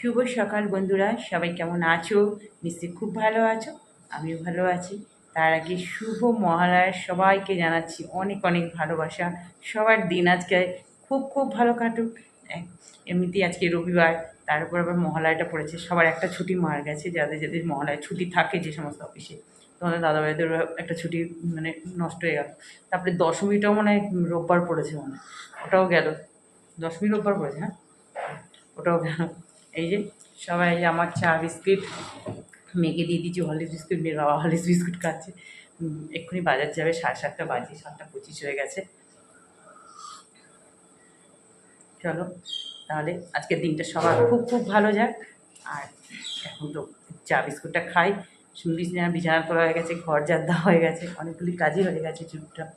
শুভ সকাল বন্ধুরা, সবাই কেমন আছো? নিশ্চয়ই খুব ভালো আছো, আমিও ভালো আছি। তার আগে শুভ মহালয়ার সবাইকে জানাচ্ছি অনেক অনেক ভালোবাসা। সবার দিন আজকে খুব খুব ভালো কাটুক। এমনিতেই আজকে রবিবার, তার উপর আবার মহালয়াটা পড়েছে। সবার একটা ছুটি মার গেছে, যাদের যাদের মহালয়া ছুটি থাকে যে সমস্ত অফিসে। তোমাদের দাদাভাইদের একটা ছুটি মানে নষ্ট হয়ে গেল। তারপরে দশমীটাও মনে রোববার পড়েছে মনে ওটাও গেল। দশমী রোববার পড়েছে হ্যাঁ? ওটাও গেল। এই যে সবাই যে আমার চা বিস্কিট, মেয়েকে দিয়ে দিচ্ছি হলিস বিস্কুট, মেয়ের বাবা হলিস বিস্কুট খাচ্ছে। এক্ষুনি বাজার যাবে, সাড়ে সাতটা বাজে, সাতটা পঁচিশ হয়ে গেছে। চলো, তাহলে আজকের দিনটা সবার খুব খুব ভালো যাক। আর এখন তো চা বিস্কুটটা খাই। বিছানা বিছানা করা হয়ে গেছে, ঘর দেওয়া হয়ে গেছে, অনেকগুলি কাজই হয়ে গেছে টুকটাক।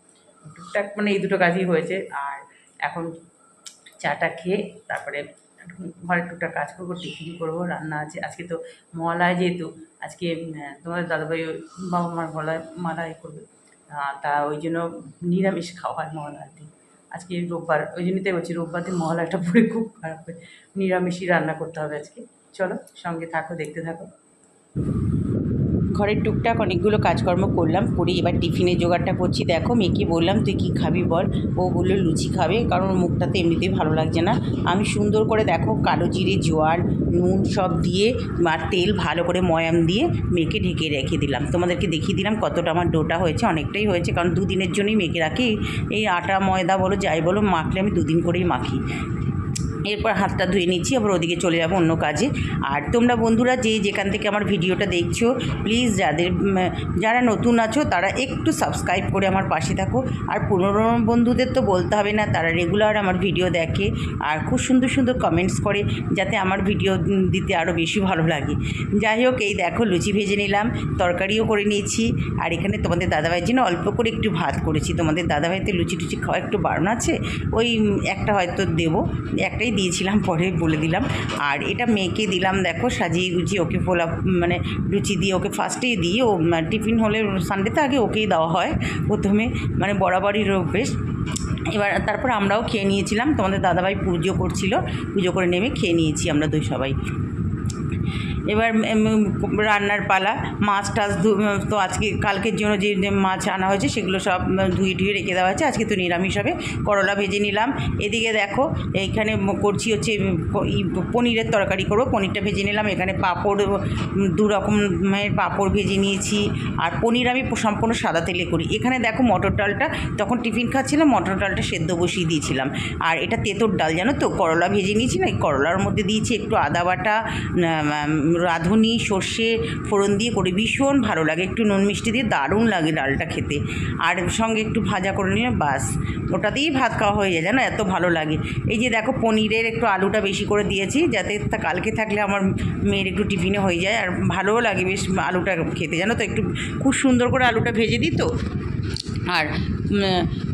টুকটাক মানে এই দুটো কাজই হয়েছে। আর এখন চাটা খেয়ে তারপরে ঘরের টুকটাক কাজ করব, টিফিন করব, রান্না আছে। আজকে তো মহালয় যেহেতু, আজকে তোমাদের দাদাভাই বাবা মার মলায় মালায় করবে। তা ওই জন্য নিরামিষ খাওয়া হয় দিন। আজকে রোববার, ওই জন্যই তাই বলছি, রোববার দিন মহালয়াটা পরে খুব খারাপ হয়। নিরামিষই রান্না করতে হবে আজকে। চলো, সঙ্গে থাকো, দেখতে থাকো। ঘরের টুকটাক অনেকগুলো কাজকর্ম করলাম, করে এবার টিফিনের জোগাড়টা করছি। দেখো, মেয়েকে বললাম, তুই কী খাবি বল? ও বলল, লুচি খাবে, কারণ মুখটাতে এমনিতেই ভালো লাগছে না। আমি সুন্দর করে দেখো, কালো জিরে, জোয়ার, নুন সব দিয়ে আর তেল ভালো করে ময়াম দিয়ে মেয়েকে ঢেকে রেখে দিলাম। তোমাদেরকে দেখিয়ে দিলাম কতটা আমার ডোটা হয়েছে, অনেকটাই হয়েছে, কারণ দুদিনের জন্যই মেয়েকে রাখি। এই আটা, ময়দা বলো, যাই বলো, মাখলে আমি দুদিন করেই মাখি। এরপর হাতটা ধুয়ে নিচ্ছি, আবার ওদিকে চলে যাব অন্য কাজে। আর তোমরা বন্ধুরা যে যেখান থেকে আমার ভিডিওটা দেখছ প্লিজ যাদের যারা নতুন আছো, তারা একটু সাবস্ক্রাইব করে আমার পাশে থাকো। আর পুরনো বন্ধুদের তো বলতে হবে না, তারা রেগুলার আমার ভিডিও দেখে আর খুব সুন্দর সুন্দর কমেন্টস করে, যাতে আমার ভিডিও দিতে আরও বেশি ভালো লাগে। যাই হোক, এই দেখো লুচি ভেজে নিলাম, তরকারিও করে নিয়েছি। আর এখানে তোমাদের দাদাভাইয়ের জন্য অল্প করে একটু ভাত করেছি। তোমাদের দাদাভাইতে লুচি টুচি খাওয়া একটু বারণ আছে? ওই একটা হয়তো দেবো, একটাই দিয়েছিলাম, পরে বলে দিলাম। আর এটা মেয়েকে দিলাম, দেখো, সাজিয়ে গুছিয়ে ওকে ফোলা মানে লুচি দিয়ে ওকে ফার্স্টেই দিয়ে ও টিফিন হলে সানডেতে আগে ওকেই দেওয়া হয় প্রথমে মানে বরাবরই অভ্যেস এবার তারপর আমরাও খেয়ে নিয়েছিলাম। তোমাদের দাদাভাই পুজো করছিল, পুজো করে নেমে খেয়ে নিয়েছি আমরা দুই সবাই। এবার রান্নার পালা, মাছ টাছ তো আজকে, কালকের জন্য যে মাছ আনা হয়েছে, সেগুলো সব ধুয়ে ধুয়ে রেখে দেওয়া হয়েছে। আজকে তো নিরামিষ হবে। করলা ভেজে নিলাম। এদিকে দেখো, এইখানে করছি হচ্ছে পনিরের তরকারি করব। পনিরটা ভেজে নিলাম। এখানে পাঁপড় দু রকমের পাঁপড় ভেজে নিয়েছি। আর পনির আমি সম্পূর্ণ সাদা তেলে করি। এখানে দেখো মটর ডালটা, তখন টিফিন খাচ্ছিলাম, মটর ডালটা সেদ্ধ বসিয়ে দিয়েছিলাম। আর এটা তেঁতোর ডাল, জানো তো? করলা ভেজে নিয়েছি না? করলার মধ্যে দিয়েছি একটু আদা বাটা রাঁধুনি, সর্ষে, ফোড়ন দিয়ে করে। ভীষণ ভালো লাগে। একটু নুন মিষ্টি দিয়ে দারুণ লাগে ডালটা খেতে। আর সঙ্গে একটু ভাজা করে নিলে বাস। ওটাতেই ভাত খাওয়া হয়ে যায়, জানো? এত ভালো লাগে। এই যে দেখো, পনিরের একটু আলুটা বেশি করে দিয়েছি, যাতে কালকে থাকলে আমার মেয়ের একটু টিফিনে হয়ে যায়। আর ভালোও লাগে বেশ আলুটা খেতে, জানো তো? একটু খুব সুন্দর করে আলুটা ভেজে দিই তো? আর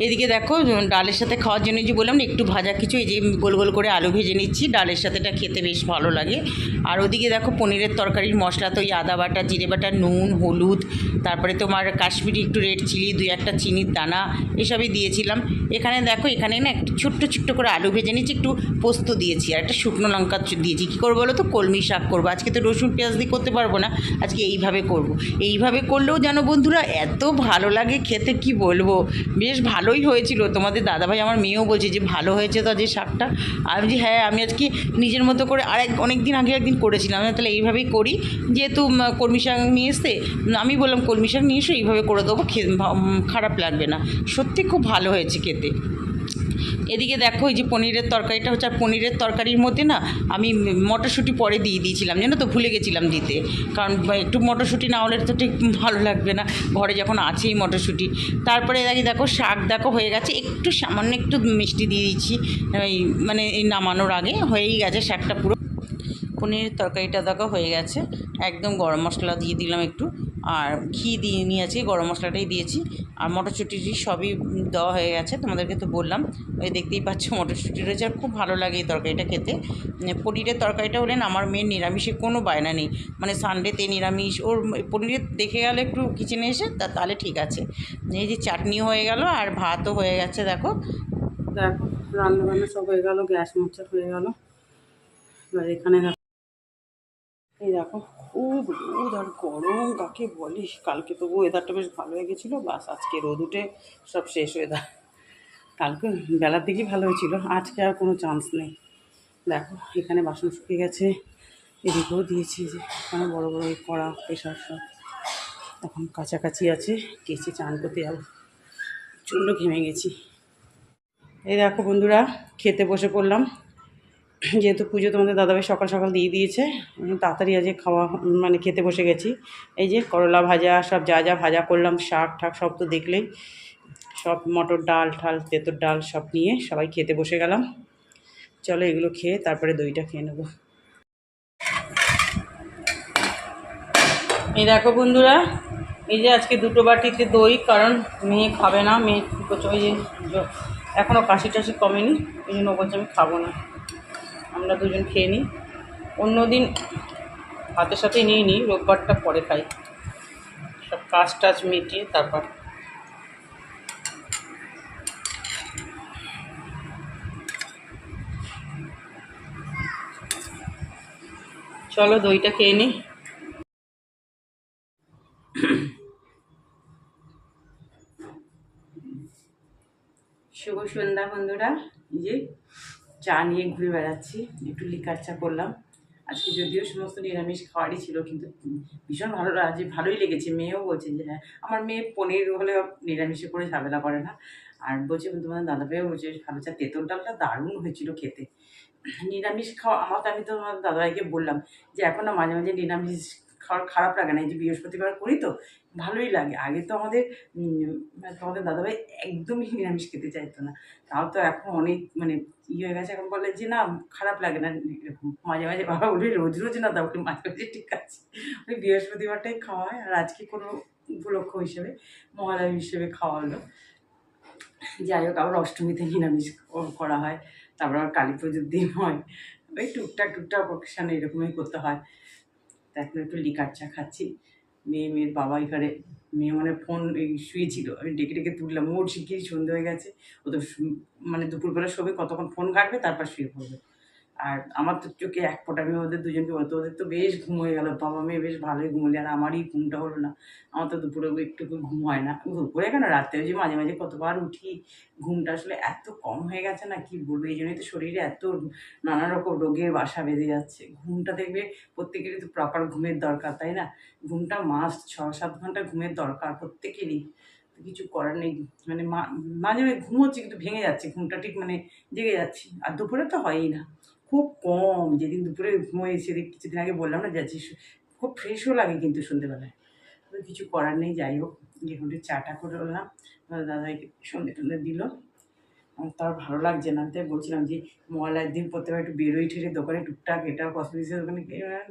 এদিকে দেখো ডালের সাথে খাওয়ার জন্য যে বললাম না, একটু ভাজা কিছু, এই যে গোল গোল করে আলু ভেজে নিচ্ছি। ডালের সাথে এটা খেতে বেশ ভালো লাগে। আর ওদিকে দেখো, পনিরের তরকারির মশলা তো ওই আদা বাটা, জিরে বাটা, নুন, হলুদ, তারপরে তোমার কাশ্মীরি একটু রেড চিলি, দুই একটা চিনির দানা, এসবই দিয়েছিলাম। এখানে দেখো, এখানে না একটু ছোট্ট ছোট্ট করে আলু ভেজে নিচ্ছি, একটু পোস্ত দিয়েছি, আর একটা শুকনো লঙ্কা দিয়েছি। কী করব বলো তো? কলমি শাক করব। আজকে তো রসুন পেঁয়াজ দিয়ে করতে পারব না, আজকে এইভাবে করব। এইভাবে করলেও যেন বন্ধুরা এত ভালো লাগে খেতে, কি বলব? বেশ ভালোই হয়েছিল। তোমাদের দাদাভাই আমার মেয়েও বলছে যে ভালো হয়েছে তো যে শাকটা আমি যে হ্যাঁ আমি আজকে নিজের মতো করে আর এক, অনেক দিন আগে একদিন করেছিলাম। তাহলে এইভাবেই করি। যেহেতু কর্মী শাক নিয়ে এসে আমি বললাম কর্মী শাক নিয়ে এসে, এইভাবে করে দেবো খারাপ লাগবে না। সত্যি খুব ভালো হয়েছে খেতে। এদিকে দেখো এই যে পনিরের তরকারিটা হচ্ছে, আর পনিরের তরকারির মধ্যে না আমি মটরশুঁটি পরে দিয়ে দিয়েছিলাম, জানো তো? ভুলে গেছিলাম দিতে। কারণ একটু মটরশুঁটি না হলে তো ঠিক ভালো লাগবে না, ঘরে যখন আছেই মটরশুঁটি। তারপরে দেখি, দেখো শাক দেখো হয়ে গেছে, একটু সামান্য একটু মিষ্টি দিয়ে দিচ্ছি। এই মানে এই নামানোর আগে হয়েই গেছে শাকটা পুরো। পনিরের তরকারিটা দেখো হয়ে গেছে, একদম গরম মশলা দিয়ে দিলাম একটু। আর ঘি দিয়ে নিয়েছি, গরম মশলাটাই দিয়েছি। আর মটরশুঁটি সবই দেওয়া হয়ে গেছে, তোমাদেরকে তো বললাম। ওই দেখতেই পাচ্ছ মটরশুঁটি রয়েছে, আর খুব ভালো লাগে এই তরকারিটা খেতে। পনিরের তরকারিটা হলেন আমার মেয়ের নিরামিষে কোনো বায়না নেই। মানে সানডেতে নিরামিষ, ওর পনিরের দেখে গেলে একটু কিচেনে এসে, তা তাহলে ঠিক আছে। এই যে চাটনি হয়ে গেল আর ভাতও হয়ে গেছে, দেখো। দেখো রান্না বান্না সব হয়ে গেল, গ্যাস মোচা হয়ে গেল। এবার এখানে এই দেখো, খুব রোদ আর গরম, কাকে বলিস? কালকে তবু ওয়েদারটা বেশ ভালো হয়ে গেছিল, বাস আজকে রোদ উঠে সব শেষ ওয়েদার কালকে বেলার দিকেই ভালো হয়েছিল, আজকে আর কোনো চান্স নেই। দেখো, এখানে বাসন শুকিয়ে গেছে, এদিকেও দিয়েছি যে, এখানে বড় বড় কড়া প্রেশার সব। এখন কাছাকাছি আছে, কেচে চান করতে যাব। প্রচণ্ড ঘেমে গেছি। এই দেখো বন্ধুরা, খেতে বসে পড়লাম। যেহেতু পুজো তোমাদের দাদাভাই সকাল সকাল দিয়ে দিয়েছে তাড়াতাড়ি আজকে খাওয়া মানে খেতে বসে গেছি। এই যে করলা ভাজা, সব যা যা ভাজা করলাম, শাক ঠাক সব তো দেখলেই। সব মটর ডাল ঠাল, তেঁতর ডাল সব নিয়ে সবাই খেতে বসে গেলাম। চলো এগুলো খেয়ে তারপরে দইটা খেয়ে নেব। এই দেখো বন্ধুরা, এই যে আজকে দুটো বাটিতে দই, কারণ মেয়ে খাবে না, মেয়ে ওই যে এখনও কাশি টাশি কমেনি, এই জন্য বলছে আমি খাব না। আমরা দুজন খেয়ে নিই। অন্যদিন ভাতের সাথে নিয়ে নিই, রোববারটা পরে খাই। সব কাজ টাজ মিটিয়ে তারপর। চলো দইটা খেয়ে নিই। শুভ সন্ধ্যা বন্ধুরা। যে চা নিয়ে ঘুরে বেড়াচ্ছি, একটু লিকার চা করলাম। আজকে যদিও সমস্ত নিরামিষ খাওয়ারই ছিল, কিন্তু ভীষণ ভালো আজ ভালোই লেগেছে। মেয়েও বলছে যে হ্যাঁ আমার মেয়ে পনির হলে নিরামিষে করে ঝামেলা করে না। আর বলছে তোমাদের দাদা ভাইও বলছে, ভালো চা। তেঁতুল ডালটা দারুণ হয়েছিল খেতে। নিরামিষ খাওয়া আমার আমি তো আমার দাদাভাইকে বললাম যে, এখন না মাঝে মাঝে নিরামিষ খারাপ লাগে না, এই যে বৃহস্পতিবার করি তো, ভালোই লাগে। আগে তো আমাদের তোমাদের দাদাভাই একদমই নিরামিষ খেতে চাইতো না। তাও তো এখন অনেক মানে ইয়ে হয়ে গেছে, এখন বলে যে না, খারাপ লাগে না, এরকম মাঝে মাঝে বাবা বলি, রোজ রোজ না দাও। মাঝে মাঝে ঠিক আছে। ওই বৃহস্পতিবারটাই খাওয়া হয়, আর আজকে কোনো উপলক্ষ হিসেবে, মহালয় হিসেবে খাওয়া হলো। যাই হোক, আবার অষ্টমীতে নিরামিষ করা হয়, তারপর আবার কালী পুজোর দিন হয়। ওই টুকটাক টুকটাক অকেশানে এরকমই করতে হয়। এখন একটু লিকার চা খাচ্ছি। মেয়ে, মেয়ের বাবা এখানে, মেয়ে মানে ফোন শুয়েছিল। আমি ডেকে ডেকে তুললাম ওর শিখিয়ে সন্ধে হয়ে গেছে? ও তো মানে দুপুরবেলা শোবে কতক্ষণ ফোন ঘাটবে, তারপর শুয়ে পড়বে। আর আমার তো চোখে এক ফোঁটা আমি ওদের দুজনকে বলতো, ওদের তো বেশ ঘুম হয়ে গেলো, বাবা মেয়ে বেশ ভালোই ঘুমলি, আর আমারই ঘুমটা হলো না। আমার তো দুপুরে একটু ঘুম হয় না। দুপুরে কেন রাত্রে যে মাঝে মাঝে কতবার উঠি, ঘুমটা আসলে এত কম হয়ে গেছে না, কি বলব? এই জন্যই তো শরীরে এত নানা রকম রোগের বাসা বেঁধে যাচ্ছে। ঘুমটা দেখবে প্রত্যেকেরই তো প্রপার ঘুমের দরকার, তাই না? ঘুমটা মাস্ট ছ সাত ঘণ্টা ঘুমের দরকার প্রত্যেকেরই। কিছু করার নেই মানে মাঝে মাঝে ঘুমোচ্ছি কিন্তু ভেঙে যাচ্ছে, ঘুমটা ঠিক মানে জেগে যাচ্ছি। আর দুপুরে তো হয়ই না। খুব কম যেদিন দুপুরে ঘুমোয় সেদিন কিছুদিন আগে বললাম না যাচ্ছি খুব ফ্রেশও লাগে কিন্তু সন্ধ্যেবেলায়। কিছু করার নেই, যাই হোক এখন চাটা করে বললাম দাদাকে সন্ধে টন্ধে দিল। আমার তো আর ভালো লাগছে না। তাই বলছিলাম যে মহালয়ার দিন প্রত্যেকবার একটু বেরোই ঠেরে দোকানে টুকটাক এটা কসমেটিক্সের দোকানে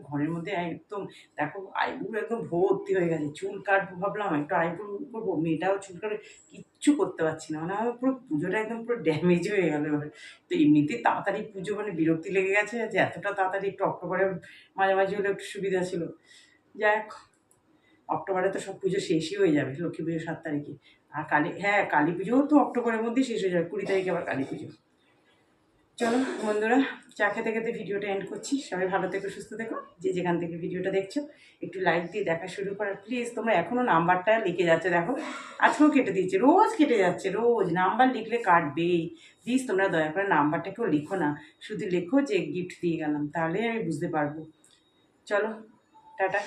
ঘরের মধ্যে একদম, দেখো আইবুড়ো একদম ভর্তি হয়ে গেছে। চুল কাটবো ভাবলাম, একটু আইবুড়ো করব, মেয়েটাও চুল কাটে কিচ্ছু করতে পারছি না। মানে আমার পুরো পুজোটা একদম পুরো ড্যামেজ হয়ে গেল এবার। তো এমনিতে তাড়াতাড়ি পুজো মানে বিরক্তি লেগে গেছে যে, এতটা তাড়াতাড়ি একটু অক্টোবরে মাঝে মাঝে হলে একটু সুবিধা ছিল। যাই হোক। অক্টোবরে তো সব পুজো শেষই হয়ে যাবে, লক্ষ্মী পুজো সাত তারিখে। আর কালী হ্যাঁ কালী পুজোও তো অক্টোবরের মধ্যেই শেষ হয়ে যাবে, কুড়ি তারিখে আবার কালী পুজো। চলো বন্ধুরা, চা খেতে খেতে ভিডিওটা এন্ড করছি। সবাই ভালো থেকো, সুস্থ থেকো। যে যেখান থেকে ভিডিওটা দেখছ, একটু লাইক দিয়ে দেখা শুরু করো। প্লিজ তোমরা এখনও নাম্বারটা লিখে যাচ্ছে, দেখো, আজকেও কেটে দিয়েছে, রোজ কেটে যাচ্ছে, রোজ নাম্বার লিখলে কাটবেই প্লিজ তোমরা দয়া করে নাম্বারটা কেউ লিখো না, শুধু লেখো যে গিফট দিয়ে গেলাম, তাহলেই আমি বুঝতে পারব। চলো, টাটা।